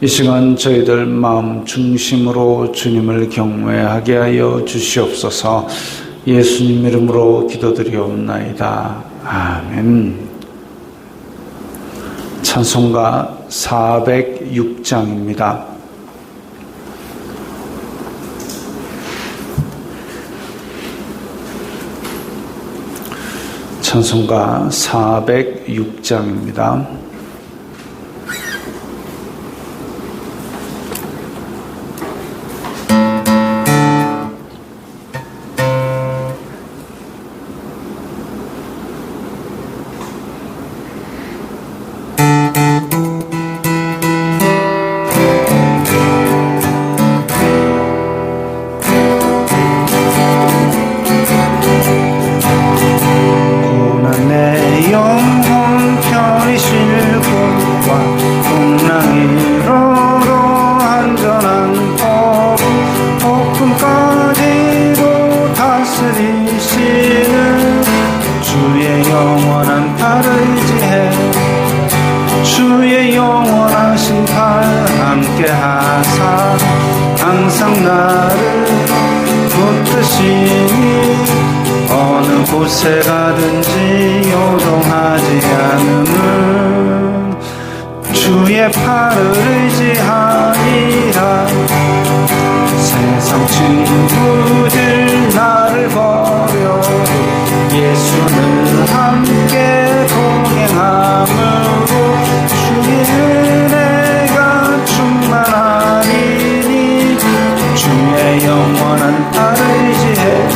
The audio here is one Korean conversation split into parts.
이 시간 저희들 마음 중심으로 주님을 경외하게 하여 주시옵소서 예수님 이름으로 기도드리옵나이다. 아멘. 찬송가 406장입니다. 찬송가 406장입니다. 곳에 가든지 요동하지 않음은 주의 팔을 의지하니라. 세상 친구들 나를 버려 예수는 함께 동행함으로 주의 영원한 팔을 의지해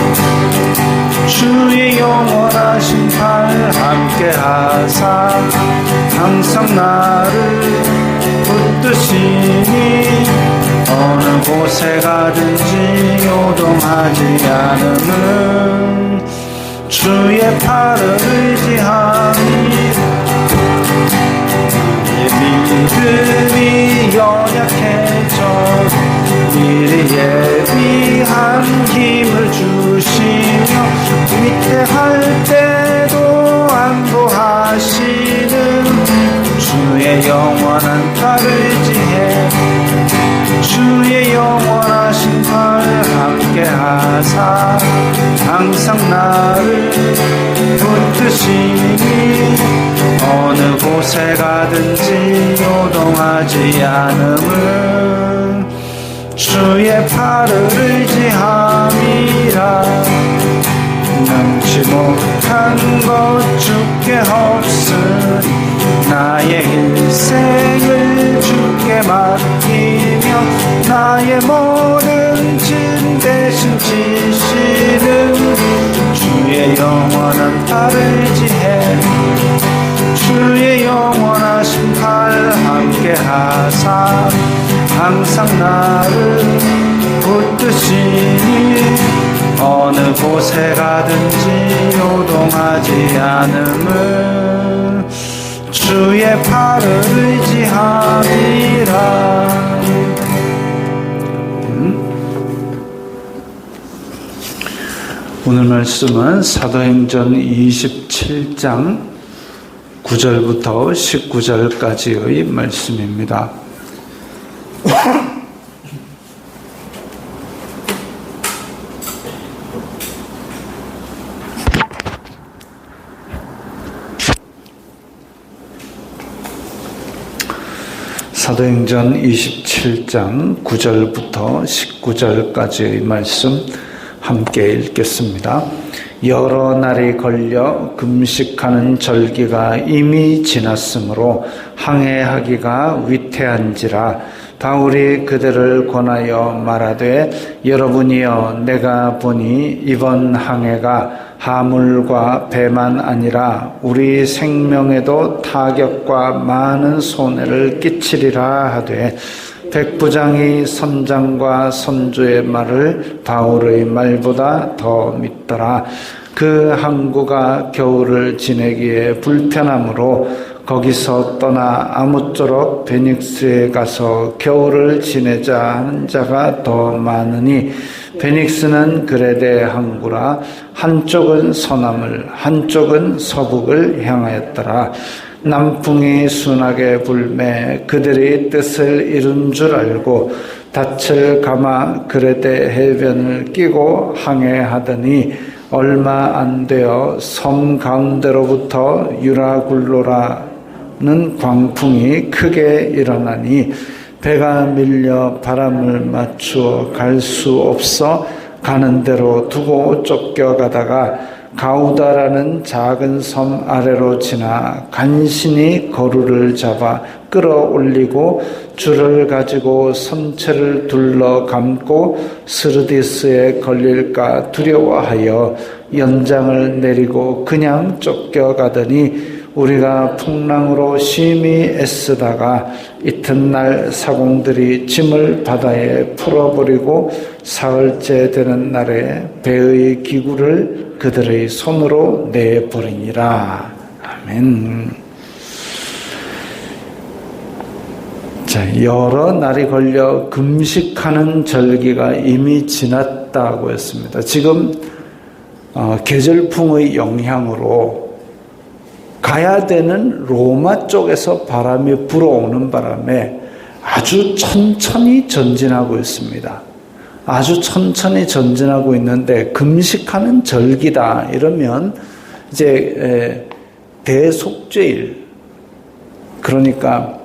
주의 영원하신 팔 함께 하사 항상 나를 붙드시니 어느 곳에 가든지 요동하지 않음은 주의 팔을 의지하니 믿음이 연약해져 미리 예비한 힘을 주시며 위태할 때도 안보하시는 주의 영원한 팔을 지해 주의 영원하신 팔 함께 하사 항상 나를 붙드시니 어느 곳에 가든지 요동하지 않음은 주의 팔을 의지함이라. 넘지 못한 것 주께 없으니 나의 일생을 주께 맡기며 나의 모든 짐 대신 지시는 주의 영원한 팔을 지해. 주의 영원하신 팔 함께 하사 항상 나를 붙드시니 어느 곳에 가든지 요동하지 않음은 주의 팔을 의지함이라 오늘 말씀은 사도행전 27장 9절부터 19절까지의 말씀입니다. 사도행전 27장 9절부터 19절까지의 말씀 함께 읽겠습니다. 여러 날이 걸려 금식하는 절기가 이미 지났으므로 항해하기가 위태한지라 바울이 그들을 권하여 말하되 여러분이여 내가 보니 이번 항해가 하물과 배만 아니라 우리 생명에도 타격과 많은 손해를 끼치리라 하되 백부장이 선장과 선주의 말을 바울의 말보다 더 믿더라. 그 항구가 겨울을 지내기에 불편하므로 거기서 떠나 아무쪼록 베닉스에 가서 겨울을 지내자 하는 자가 더 많으니 베닉스는 그레데 항구라 한쪽은 서남을 한쪽은 서북을 향하였더라. 남풍이 순하게 불매 그들이 뜻을 이룬 줄 알고 닻을 감아 그레데 해변을 끼고 항해하더니 얼마 안 되어 섬 가운데로부터 유라굴로라는 광풍이 크게 일어나니 배가 밀려 바람을 맞추어 갈 수 없어 가는 대로 두고 쫓겨가다가 가우다라는 작은 섬 아래로 지나 간신히 거루를 잡아 끌어올리고 줄을 가지고 선체를 둘러 감고 스르디스에 걸릴까 두려워하여 연장을 내리고 그냥 쫓겨가더니 우리가 풍랑으로 심히 애쓰다가 이튿날 사공들이 짐을 바다에 풀어버리고 사흘째 되는 날에 배의 기구를 그들의 손으로 내버리니라. 아멘. 자, 여러 날이 걸려 금식하는 절기가 이미 지났다고 했습니다. 지금 어, 계절풍의 영향으로 가야 되는 로마 쪽에서 바람이 불어오는 바람에 아주 천천히 전진하고 있습니다. 아주 천천히 전진하고 있는데 금식하는 절기다 이러면 이제 대속죄일 그러니까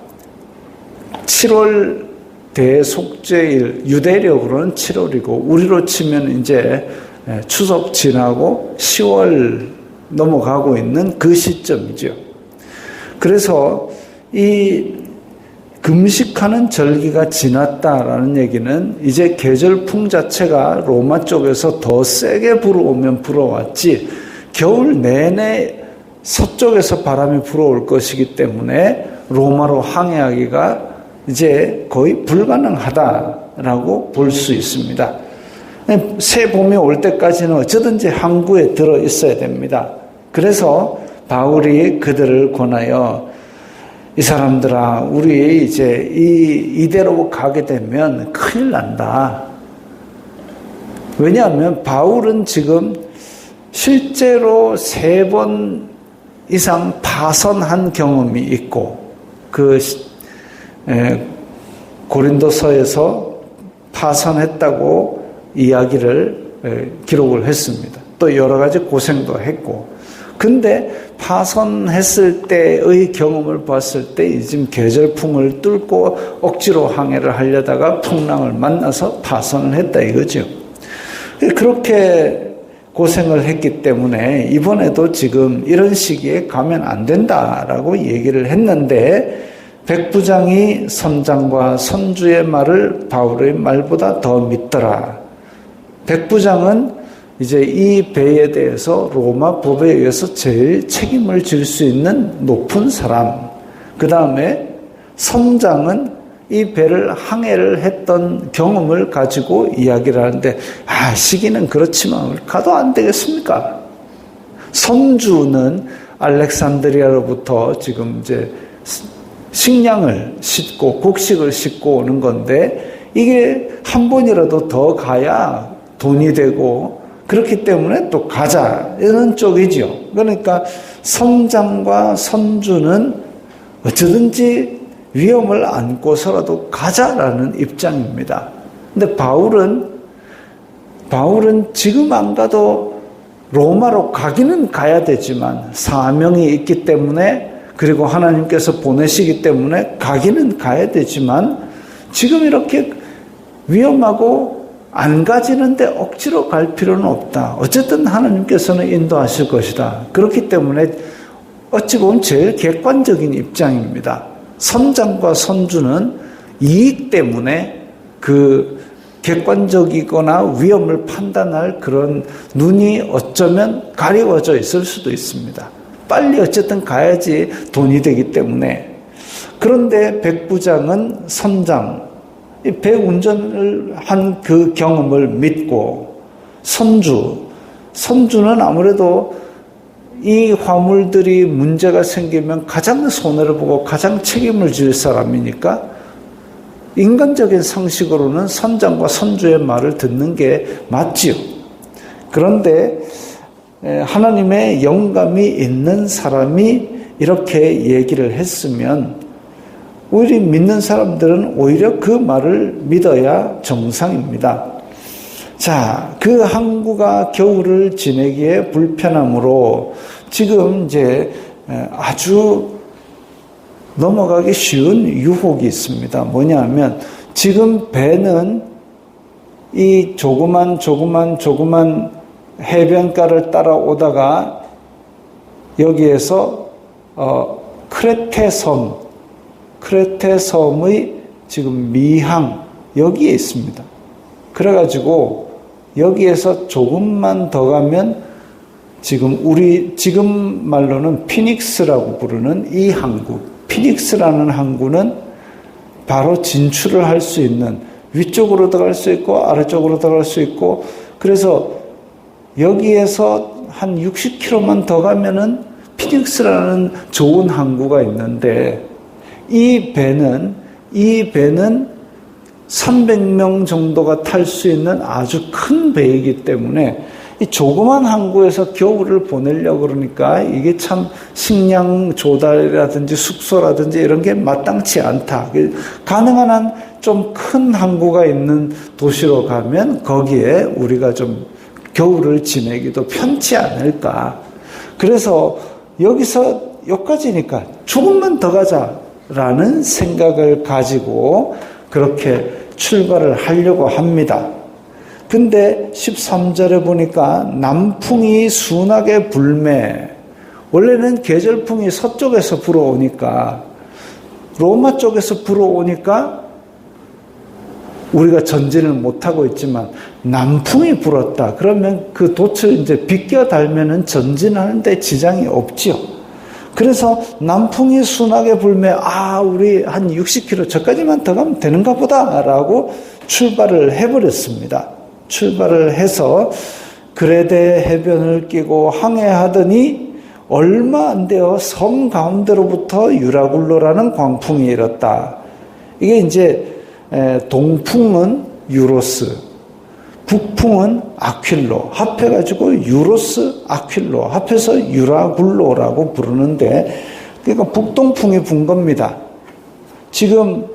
7월 대속죄일 유대력으로는 7월이고 우리로 치면 이제 추석 지나고 10월 넘어가고 있는 그 시점이죠. 그래서 이 금식하는 절기가 지났다라는 얘기는 이제 계절풍 자체가 로마 쪽에서 더 세게 불어오면 불어왔지 겨울 내내 서쪽에서 바람이 불어올 것이기 때문에 로마로 항해하기가 이제 거의 불가능하다라고 볼 수 있습니다. 새 봄이 올 때까지는 어쩌든지 항구에 들어 있어야 됩니다. 그래서 바울이 그들을 권하여 이 사람들아, 우리 이제 이, 이대로 가게 되면 큰일 난다. 왜냐하면 바울은 지금 실제로 세 번 이상 파선한 경험이 있고, 그, 에, 고린도서에서 파선했다고 이야기를 에, 기록을 했습니다. 또 여러 가지 고생도 했고, 근데 파선했을 때의 경험을 봤을 때 지금 계절풍을 뚫고 억지로 항해를 하려다가 풍랑을 만나서 파선을 했다 이거죠. 그렇게 고생을 했기 때문에 이번에도 지금 이런 시기에 가면 안 된다라고 얘기를 했는데 백부장이 선장과 선주의 말을 바울의 말보다 더 믿더라. 백부장은 이제 이 배에 대해서 로마 법에 의해서 제일 책임을 질 수 있는 높은 사람. 그 다음에 선장은 이 배를 항해를 했던 경험을 가지고 이야기를 하는데, 아, 시기는 그렇지만 가도 안 되겠습니까? 선주는 알렉산드리아로부터 지금 이제 식량을 싣고 곡식을 싣고 오는 건데, 이게 한 번이라도 더 가야 돈이 되고 그렇기 때문에 또 가자 이런 쪽이죠. 그러니까 선장과 선주는 어쩌든지 위험을 안고서라도 가자라는 입장입니다. 근데 바울은 바울은 지금 안 가도 로마로 가기는 가야 되지만 사명이 있기 때문에 그리고 하나님께서 보내시기 때문에 가기는 가야 되지만 지금 이렇게 위험하고 안 가지는데 억지로 갈 필요는 없다. 어쨌든 하나님께서는 인도하실 것이다. 그렇기 때문에 어찌 보면 제일 객관적인 입장입니다. 선장과 선주는 이익 때문에 그 객관적이거나 위험을 판단할 그런 눈이 어쩌면 가리워져 있을 수도 있습니다. 빨리 어쨌든 가야지 돈이 되기 때문에. 그런데 백부장은 선장, 배 운전을 한 그 경험을 믿고 선주, 선주는 아무래도 이 화물들이 문제가 생기면 가장 손해를 보고 가장 책임을 질 사람이니까 인간적인 상식으로는 선장과 선주의 말을 듣는 게 맞지요. 그런데 하나님의 영감이 있는 사람이 이렇게 얘기를 했으면 오히려 믿는 사람들은 오히려 그 말을 믿어야 정상입니다. 자, 그 항구가 겨울을 지내기에 불편함으로 지금 이제 아주 넘어가기 쉬운 유혹이 있습니다. 뭐냐면 지금 배는 이 조그만 조그만 조그만 해변가를 따라오다가 여기에서 어, 크레테 섬, 크레테 섬의 지금 미항 여기에 있습니다. 그래가지고 여기에서 조금만 더 가면 지금 우리 지금 말로는 피닉스라고 부르는 이 항구, 피닉스라는 항구는 바로 진출을 할 수 있는 위쪽으로 들어갈 수 있고 아래쪽으로 들어갈 수 있고 그래서 여기에서 한 60km만 더 가면은 피닉스라는 좋은 항구가 있는데 이 배는 이 배는 300명 정도가 탈 수 있는 아주 큰 배이기 때문에 이 조그만 항구에서 겨울을 보내려고 그러니까 이게 참 식량 조달이라든지 숙소라든지 이런 게 마땅치 않다. 가능한 한 좀 큰 항구가 있는 도시로 가면 거기에 우리가 좀 겨울을 지내기도 편치 않을까. 그래서 여기서 여기까지니까 조금만 더 가자 라는 생각을 가지고 그렇게 출발을 하려고 합니다. 근데 13절에 보니까 남풍이 순하게 불매. 원래는 계절풍이 서쪽에서 불어오니까 로마 쪽에서 불어오니까 우리가 전진을 못하고 있지만 남풍이 불었다. 그러면 그 돛을 이제 비껴 달면은 전진하는데 지장이 없지요. 그래서 남풍이 순하게 불매, 아, 우리 한 60km 저까지만 더 가면 되는가 보다. 라고 출발을 해버렸습니다. 출발을 해서 그레데 해변을 끼고 항해하더니 얼마 안 되어 섬 가운데로부터 유라굴로라는 광풍이 일었다. 이게 이제 동풍은 유로스, 북풍은 아퀼로, 합해가지고 유로스 아퀼로, 합해서 유라굴로라고 부르는데, 그러니까 북동풍이 분 겁니다. 지금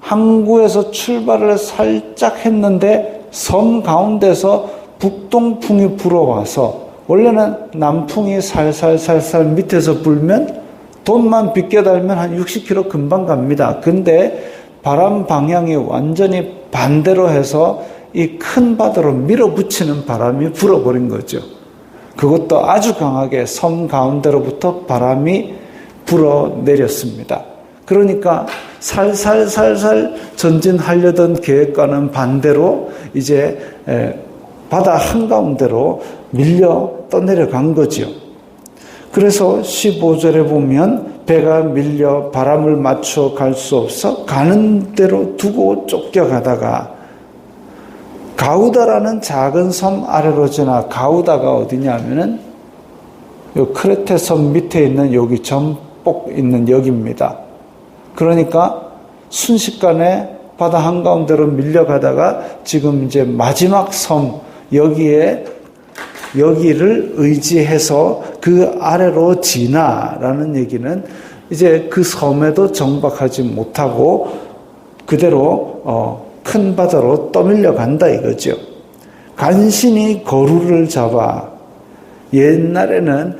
항구에서 출발을 살짝 했는데 섬 가운데서 북동풍이 불어와서 원래는 남풍이 살살살살 밑에서 불면 돈만 빗겨 달면 한 60km 금방 갑니다. 근데 바람 방향이 완전히 반대로 해서 이 큰 바다로 밀어붙이는 바람이 불어버린 거죠. 그것도 아주 강하게 섬 가운데로부터 바람이 불어 내렸습니다. 그러니까 살살살살 전진하려던 계획과는 반대로 이제 바다 한가운데로 밀려 떠내려간 거지요. 그래서 15절에 보면 배가 밀려 바람을 맞춰 갈 수 없어 가는 대로 두고 쫓겨가다가 가우다라는 작은 섬 아래로 지나 가우다가 어디냐면은 요 크레테 섬 밑에 있는 여기 전복 있는 여기입니다. 그러니까 순식간에 바다 한가운데로 밀려가다가 지금 이제 마지막 섬 여기에 여기를 의지해서 그 아래로 지나라는 얘기는 이제 그 섬에도 정박하지 못하고 그대로 어, 큰 바다로 떠밀려 간다 이거죠. 간신히 거루를 잡아 옛날에는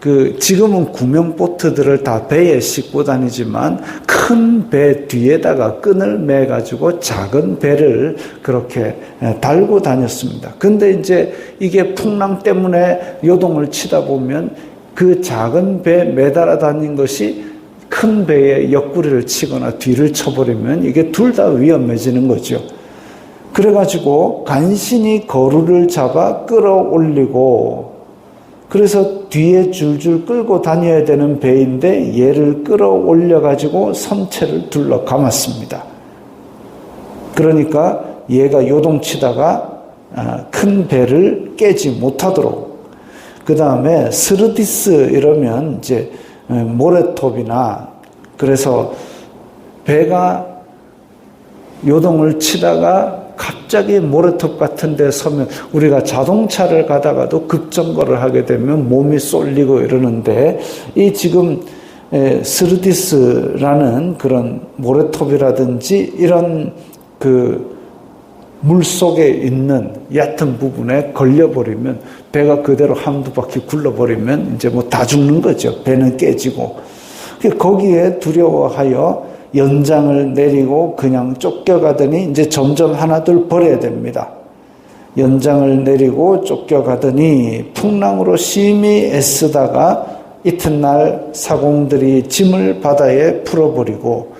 그 지금은 구명 보트들을 다 배에 싣고 다니지만 큰 배 뒤에다가 끈을 매 가지고 작은 배를 그렇게 달고 다녔습니다. 근데 이제 이게 풍랑 때문에 요동을 치다 보면 그 작은 배 매달아 다닌 것이 큰 배에 옆구리를 치거나 뒤를 쳐버리면 이게 둘 다 위험해지는 거죠. 그래가지고 간신히 거루를 잡아 끌어올리고 그래서 뒤에 줄줄 끌고 다녀야 되는 배인데 얘를 끌어올려 가지고 선체를 둘러 감았습니다. 그러니까 얘가 요동치다가 아, 큰 배를 깨지 못하도록 그 다음에 스르디스 이러면 이제 모래톱이나 그래서 배가 요동을 치다가 갑자기 모래톱 같은 데 서면 우리가 자동차를 가다가도 급정거를 하게 되면 몸이 쏠리고 이러는데 이 지금 스르디스라는 그런 모래톱이라든지 이런 그 물 속에 있는 얕은 부분에 걸려버리면 배가 그대로 한두 바퀴 굴러버리면 이제 뭐 다 죽는 거죠. 배는 깨지고. 거기에 두려워하여 연장을 내리고 그냥 쫓겨가더니 이제 점점 하나둘 버려야 됩니다. 연장을 내리고 쫓겨가더니 풍랑으로 심히 애쓰다가 이튿날 사공들이 짐을 바다에 풀어버리고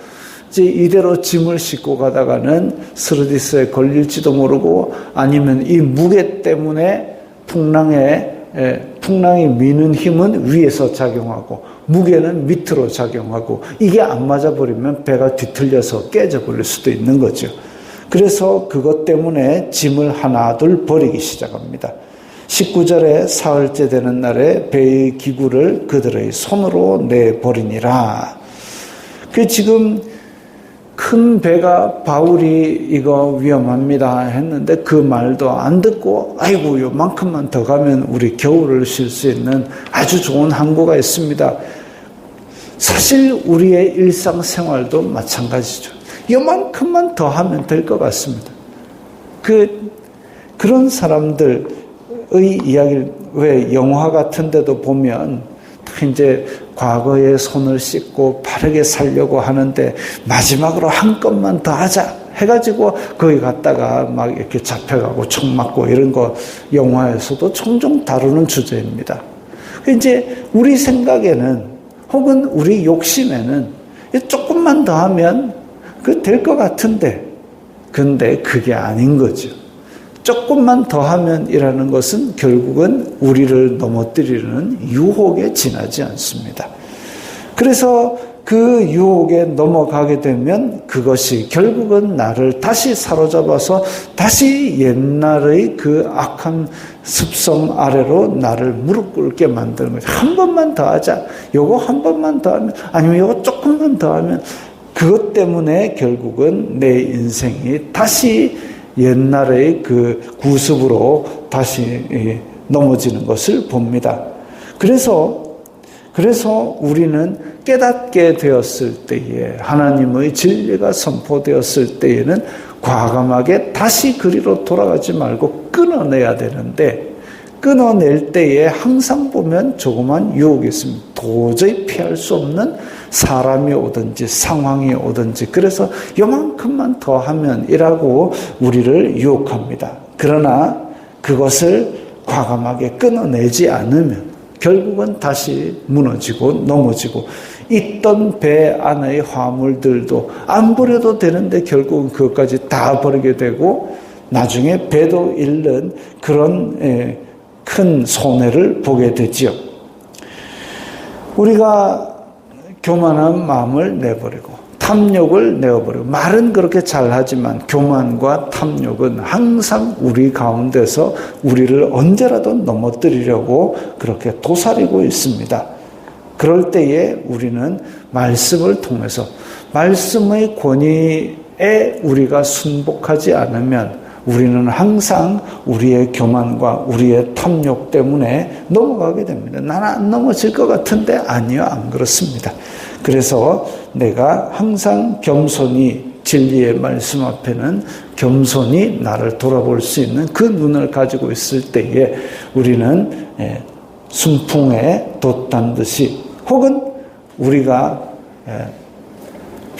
이제 이대로 짐을 싣고 가다가는 스르디스에 걸릴지도 모르고 아니면 이 무게 때문에 풍랑에 풍랑이 미는 힘은 위에서 작용하고 무게는 밑으로 작용하고 이게 안 맞아 버리면 배가 뒤틀려서 깨져 버릴 수도 있는 거죠. 그래서 그것 때문에 짐을 하나둘 버리기 시작합니다. 19절에 사흘째 되는 날에 배의 기구를 그들의 손으로 내버리니라. 그 지금 큰 배가 바울이 이거 위험합니다 했는데 그 말도 안 듣고 아이고 요만큼만 더 가면 우리 겨울을 쉴 수 있는 아주 좋은 항구가 있습니다. 사실 우리의 일상생활도 마찬가지죠. 요만큼만 더 하면 될 것 같습니다. 그 그런 사람들의 이야기를 왜 영화 같은 데도 보면 이제 과거에 손을 씻고 바르게 살려고 하는데 마지막으로 한 건만 더 하자 해가지고 거기 갔다가 막 이렇게 잡혀가고 총 맞고 이런 거 영화에서도 종종 다루는 주제입니다. 이제 우리 생각에는 혹은 우리 욕심에는 조금만 더 하면 그 될 것 같은데 근데 그게 아닌 거죠. 조금만 더 하면이라는 것은 결국은 우리를 넘어뜨리는 유혹에 지나지 않습니다. 그래서 그 유혹에 넘어가게 되면 그것이 결국은 나를 다시 사로잡아서 다시 옛날의 그 악한 습성 아래로 나를 무릎 꿇게 만드는 거죠. 한 번만 더 하자. 요거 한 번만 더 하면, 아니면 요거 조금만 더 하면 그것 때문에 결국은 내 인생이 다시 옛날의 그 구습으로 다시 넘어지는 것을 봅니다. 그래서 그래서 우리는 깨닫게 되었을 때에 하나님의 진리가 선포되었을 때에는 과감하게 다시 그리로 돌아가지 말고 끊어내야 되는데 끊어낼 때에 항상 보면 조그만 유혹이 있습니다. 도저히 피할 수 없는 사람이 오든지 상황이 오든지 그래서 요만큼만 더 하면 이라고 우리를 유혹합니다. 그러나 그것을 과감하게 끊어내지 않으면 결국은 다시 무너지고 넘어지고 있던 배 안의 화물들도 안 버려도 되는데 결국은 그것까지 다 버리게 되고 나중에 배도 잃는 그런 큰 손해를 보게 되지요. 우리가 교만한 마음을 내버리고 탐욕을 내어버리고 말은 그렇게 잘하지만 교만과 탐욕은 항상 우리 가운데서 우리를 언제라도 넘어뜨리려고 그렇게 도사리고 있습니다. 그럴 때에 우리는 말씀을 통해서 말씀의 권위에 우리가 순복하지 않으면 우리는 항상 우리의 교만과 우리의 탐욕 때문에 넘어가게 됩니다. 나는 안 넘어질 것 같은데 아니요, 안 그렇습니다. 그래서 내가 항상 겸손히 진리의 말씀 앞에는 겸손히 나를 돌아볼 수 있는 그 눈을 가지고 있을 때에 우리는 예, 순풍에 돛단 듯이 혹은 우리가 예,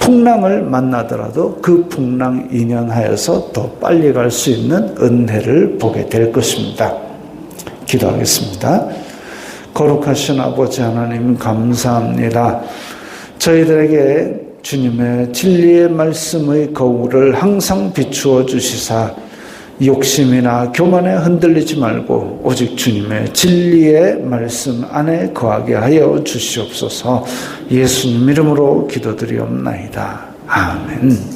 풍랑을 만나더라도 그 풍랑 인연하여서 더 빨리 갈 수 있는 은혜를 보게 될 것입니다. 기도하겠습니다. 거룩하신 아버지 하나님 감사합니다. 저희들에게 주님의 진리의 말씀의 거울을 항상 비추어 주시사 욕심이나 교만에 흔들리지 말고 오직 주님의 진리의 말씀 안에 거하게 하여 주시옵소서 예수님 이름으로 기도드리옵나이다. 아멘.